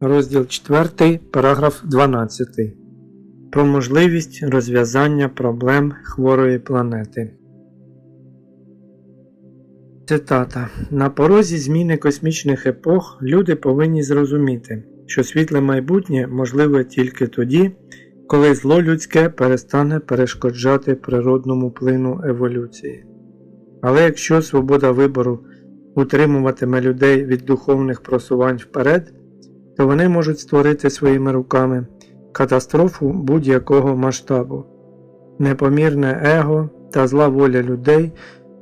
Розділ 4, параграф 12. Про можливість розв'язання проблем хворої планети. Цитата. На порозі зміни космічних епох люди повинні зрозуміти, що світле майбутнє можливе тільки тоді, коли зло людське перестане перешкоджати природному плину еволюції. Але якщо свобода вибору утримуватиме людей від духовних просувань вперед, то вони можуть створити своїми руками катастрофу будь-якого масштабу. Непомірне его та зла воля людей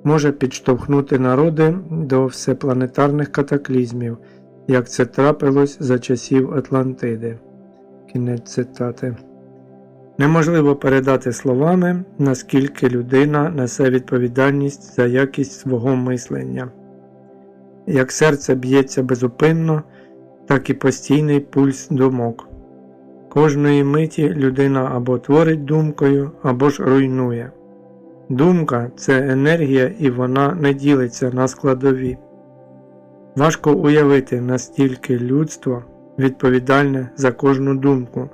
може підштовхнути народи до всепланетарних катаклізмів, як це трапилось за часів Атлантиди. Кінець цитати. Неможливо передати словами, наскільки людина несе відповідальність за якість свого мислення. Як серце б'ється безупинно, так і постійний пульс думок. Кожної миті людина або творить думкою, або ж руйнує. Думка це енергія і вона не ділиться на складові. Важко уявити настільки людство відповідальне за кожну думку,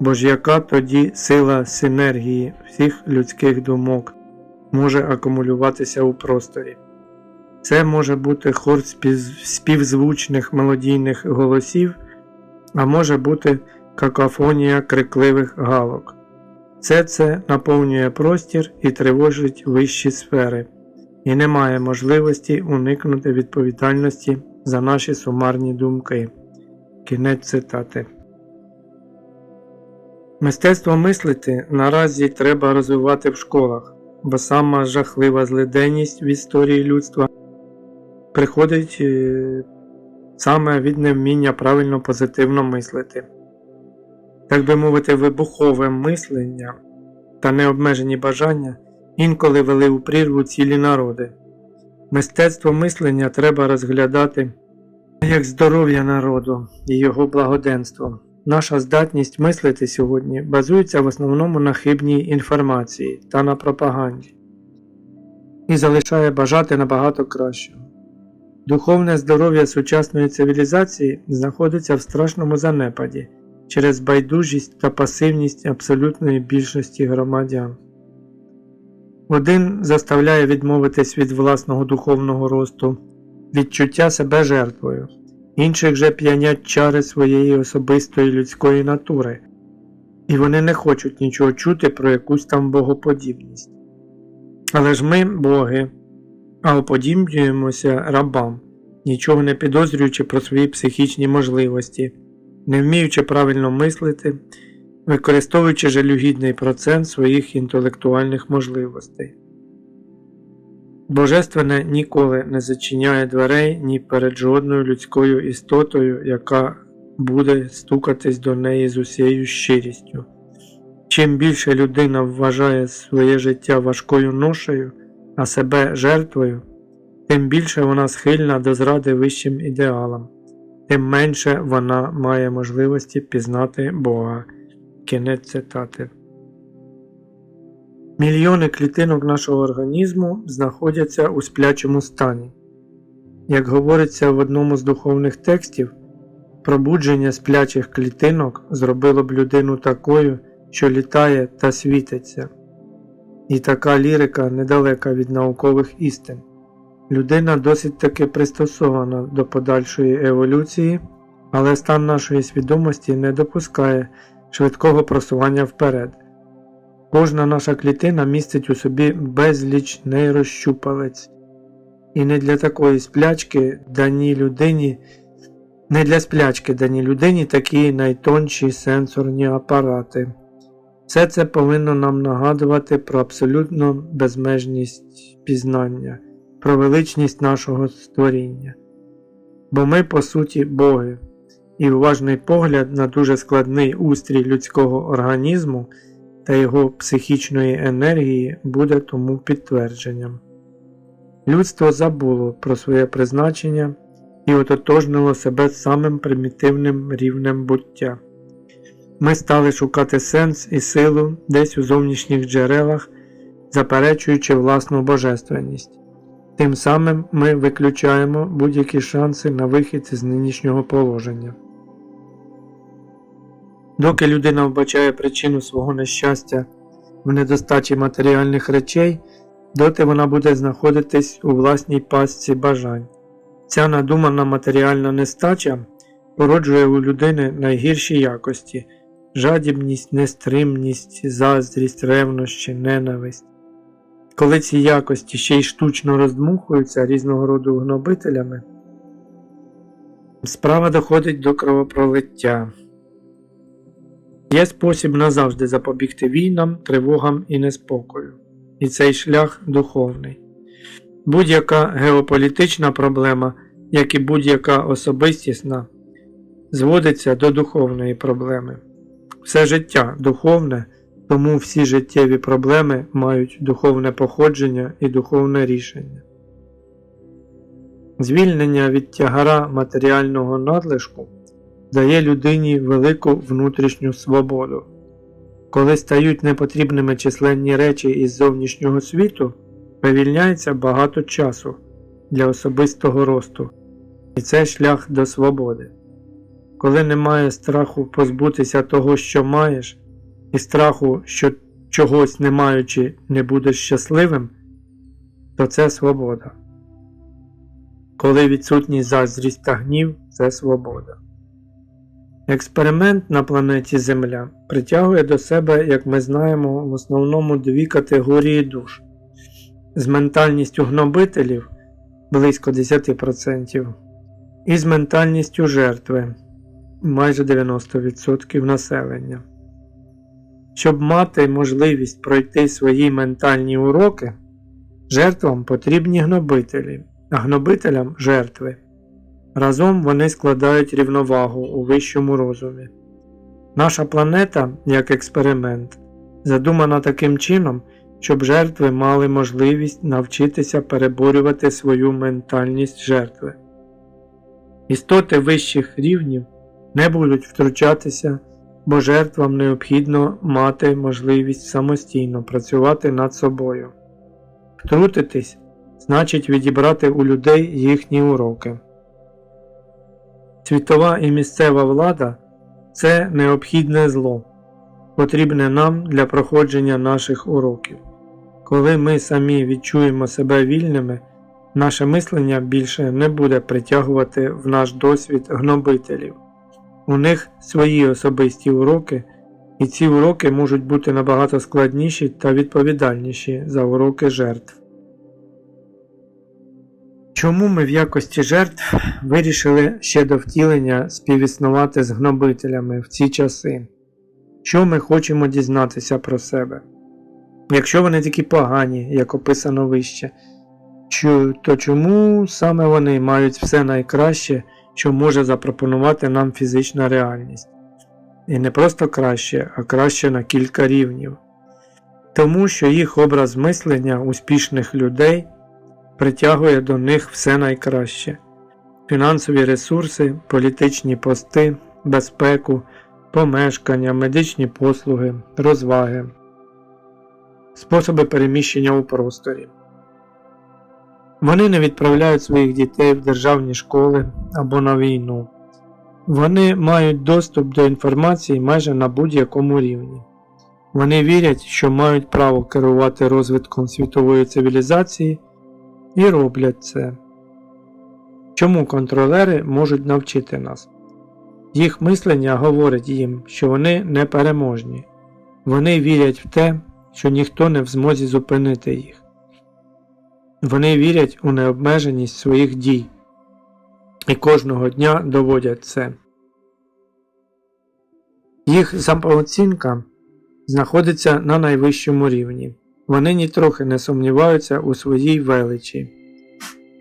бо ж яка тоді сила синергії всіх людських думок може акумулюватися у просторі. Це може бути хор співзвучних мелодійних голосів, а може бути какофонія крикливих галок. Все це наповнює простір і тривожить вищі сфери, і немає можливості уникнути відповідальності за наші сумарні думки. Кінець цитати. Мистецтво мислити наразі треба розвивати в школах, бо сама жахлива злиденність в історії людства приходить е, саме від невміння правильно позитивно мислити. Так би мовити, вибухове мислення та необмежені бажання інколи вели у прірву цілі народи. Мистецтво мислення треба розглядати як здоров'я народу і його благоденство. Наша здатність мислити сьогодні базується в основному на хибній інформації та на пропаганді і залишає бажати набагато кращого. Духовне здоров'я сучасної цивілізації знаходиться в страшному занепаді через байдужість та пасивність абсолютної більшості громадян. Один заставляє відмовитись від власного духовного росту, відчуття себе жертвою, інших же п'янять чари своєї особистої людської натури, і вони не хочуть нічого чути про якусь там богоподібність. Але ж ми, боги, а уподібнюємося рабам, нічого не підозрюючи про свої психічні можливості, не вміючи правильно мислити, використовуючи жалюгідний процент своїх інтелектуальних можливостей. Божественне ніколи не зачиняє дверей ні перед жодною людською істотою, яка буде стукатись до неї з усією щирістю. Чим більше людина вважає своє життя важкою ношею, а себе жертвою, тим більше вона схильна до зради вищим ідеалам, тим менше вона має можливості пізнати Бога. Кінець цитати. Мільйони клітинок нашого організму знаходяться у сплячому стані. Як говориться в одному з духовних текстів, пробудження сплячих клітинок зробило б людину такою, що літає та світиться. І така лірика недалека від наукових істин. Людина досить таки пристосована до подальшої еволюції, але стан нашої свідомості не допускає швидкого просування вперед. Кожна наша клітина містить у собі безліч нейрощупалець. І не для такої сплячки дані людині, не для сплячки дані людині такі найтонші сенсорні апарати. Все це повинно нам нагадувати про абсолютну безмежність пізнання, про величність нашого створіння. Бо ми, по суті, боги, і уважний погляд на дуже складний устрій людського організму та його психічної енергії буде тому підтвердженням. Людство забуло про своє призначення і ототожнило себе самим примітивним рівнем буття. Ми стали шукати сенс і силу десь у зовнішніх джерелах, заперечуючи власну божественність. Тим самим ми виключаємо будь-які шанси на вихід з нинішнього положення. Доки людина вбачає причину свого нещастя в недостачі матеріальних речей, доти вона буде знаходитись у власній пастці бажань. Ця надумана матеріальна нестача породжує у людини найгірші якості жадібність, нестримність, заздрість, ревнощі, ненависть. Коли ці якості ще й штучно роздмухуються різного роду гнобителями, справа доходить до кровопролиття. Є спосіб назавжди запобігти війнам, тривогам і неспокою. І цей шлях духовний. Будь-яка геополітична проблема, як і будь-яка особистісна, зводиться до духовної проблеми. Все життя духовне, тому всі життєві проблеми мають духовне походження і духовне рішення. Звільнення від тягара матеріального надлишку дає людині велику внутрішню свободу. Коли стають непотрібними численні речі із зовнішнього світу, вивільняється багато часу для особистого росту, і це шлях до свободи. Коли немає страху позбутися того, що маєш, і страху, що чогось не маючи, не будеш щасливим, то це свобода. Коли відсутність заздрість та гнів це свобода. Експеримент на планеті Земля притягує до себе, як ми знаємо, в основному дві категорії душ з ментальністю гнобителів близько 10% і з ментальністю жертви майже 90% населення. Щоб мати можливість пройти свої ментальні уроки, жертвам потрібні гнобителі, а гнобителям жертви. Разом вони складають рівновагу у вищому розумі. Наша планета, як експеримент, задумана таким чином, щоб жертви мали можливість навчитися переборювати свою ментальність жертви. Істоти вищих рівнів не будуть втручатися, бо жертвам необхідно мати можливість самостійно працювати над собою. Втрутитись значить відібрати у людей їхні уроки. Світова і місцева влада це необхідне зло, потрібне нам для проходження наших уроків. Коли ми самі відчуємо себе вільними, наше мислення більше не буде притягувати в наш досвід гнобителів. У них свої особисті уроки, і ці уроки можуть бути набагато складніші та відповідальніші за уроки жертв. Чому ми в якості жертв вирішили ще до втілення співіснувати з гнобителями в ці часи? Що ми хочемо дізнатися про себе? Якщо вони такі погані, як описано вище, то чому саме вони мають все найкраще, що може запропонувати нам фізична реальність? І не просто краще, а краще на кілька рівнів. Тому що їх образ мислення успішних людей притягує до них все найкраще: фінансові ресурси, політичні пости, безпеку, помешкання, медичні послуги, розваги, способи переміщення у просторі. Вони не відправляють своїх дітей в державні школи або на війну. Вони мають доступ до інформації майже на будь-якому рівні. Вони вірять, що мають право керувати розвитком світової цивілізації і роблять це. Чому контролери можуть навчити нас? Їх мислення говорить їм, що вони непереможні. Вони вірять в те, що ніхто не в змозі зупинити їх. Вони вірять у необмеженість своїх дій і кожного дня доводять це. Їх самооцінка знаходиться на найвищому рівні. Вони нітрохи не сумніваються у своїй величі.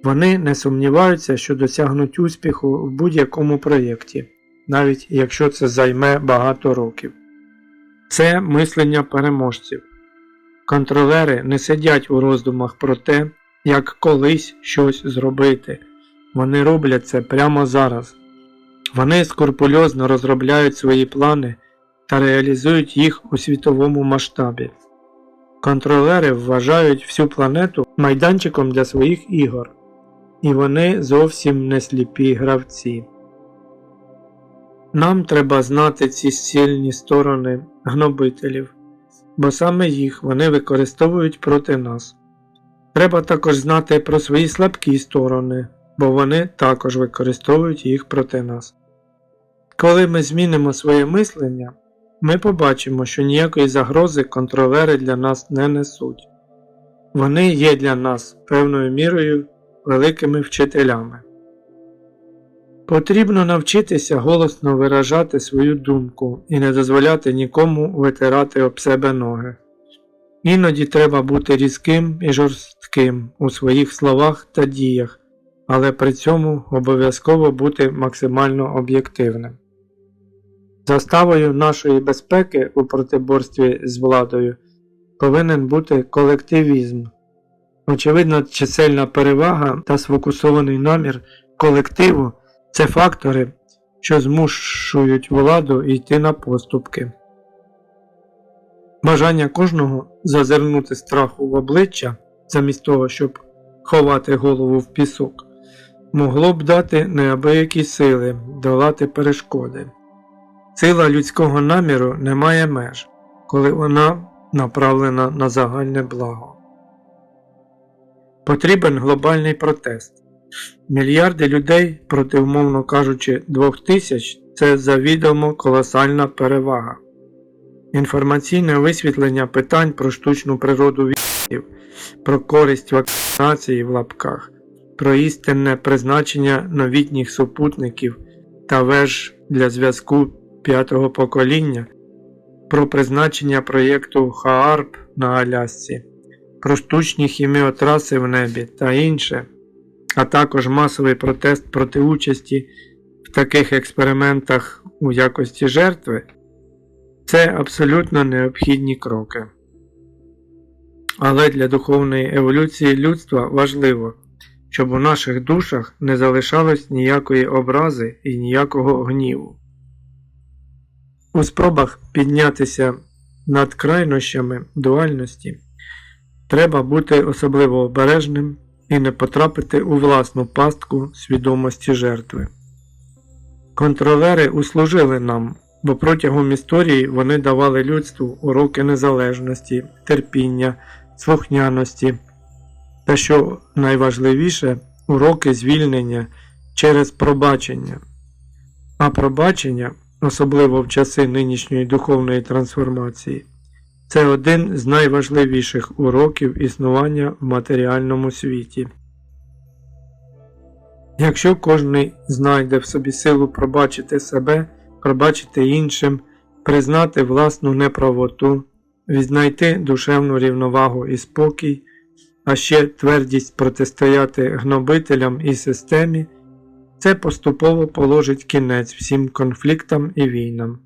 Вони не сумніваються, що досягнуть успіху в будь-якому проєкті, навіть якщо це займе багато років. Це мислення переможців. Контролери не сидять у роздумах про те, як колись щось зробити. Вони роблять це прямо зараз. Вони скрупульозно розробляють свої плани та реалізують їх у світовому масштабі. Контролери вважають всю планету майданчиком для своїх ігор, і вони зовсім не сліпі гравці. Нам треба знати ці сильні сторони гнобителів, бо саме їх вони використовують проти нас. Треба також знати про свої слабкі сторони, бо вони також використовують їх проти нас. Коли ми змінимо своє мислення, ми побачимо, що ніякої загрози контролери для нас не несуть. Вони є для нас певною мірою великими вчителями. Потрібно навчитися голосно виражати свою думку і не дозволяти нікому витирати об себе ноги. Іноді треба бути різким і жорстким у своїх словах та діях, але при цьому обов'язково бути максимально об'єктивним. Заставою нашої безпеки у протиборстві з владою повинен бути колективізм. Очевидно, чисельна перевага та сфокусований намір колективу це фактори, що змушують владу йти на поступки. Бажання кожного зазирнути страху в обличчя, замість того, щоб ховати голову в пісок, могло б дати неабиякі сили долати перешкоди. Сила людського наміру не має меж, коли вона направлена на загальне благо. Потрібен глобальний протест. Мільярди людей проти, умовно кажучи, двох тисяч це завідомо колосальна перевага. Інформаційне висвітлення питань про штучну природу про користь вакцинації в лапках, про істинне призначення новітніх супутників та веж для зв'язку п'ятого покоління, про призначення проєкту ХААРП на Алясці, про штучні хіміотраси в небі та інше, а також масовий протест проти участі в таких експериментах у якості жертви. Це абсолютно необхідні кроки. Але для духовної еволюції людства важливо, щоб у наших душах не залишалось ніякої образи і ніякого гніву. У спробах піднятися над крайнощами дуальності треба бути особливо обережним і не потрапити у власну пастку свідомості жертви. Контролери услужили нам, бо протягом історії вони давали людству уроки незалежності, терпіння, слухняності та, що найважливіше, уроки звільнення через пробачення. А пробачення, особливо в часи нинішньої духовної трансформації, це один з найважливіших уроків існування в матеріальному світі. Якщо кожний знайде в собі силу пробачити себе, пробачити іншим, признати власну неправоту, віднайти душевну рівновагу і спокій, а ще твердість протистояти гнобителям і системі, це поступово положить кінець всім конфліктам і війнам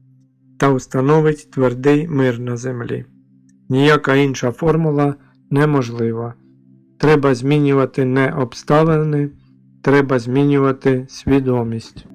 та установить твердий мир на землі. Ніяка інша формула неможлива. Треба змінювати не обставини, треба змінювати свідомість.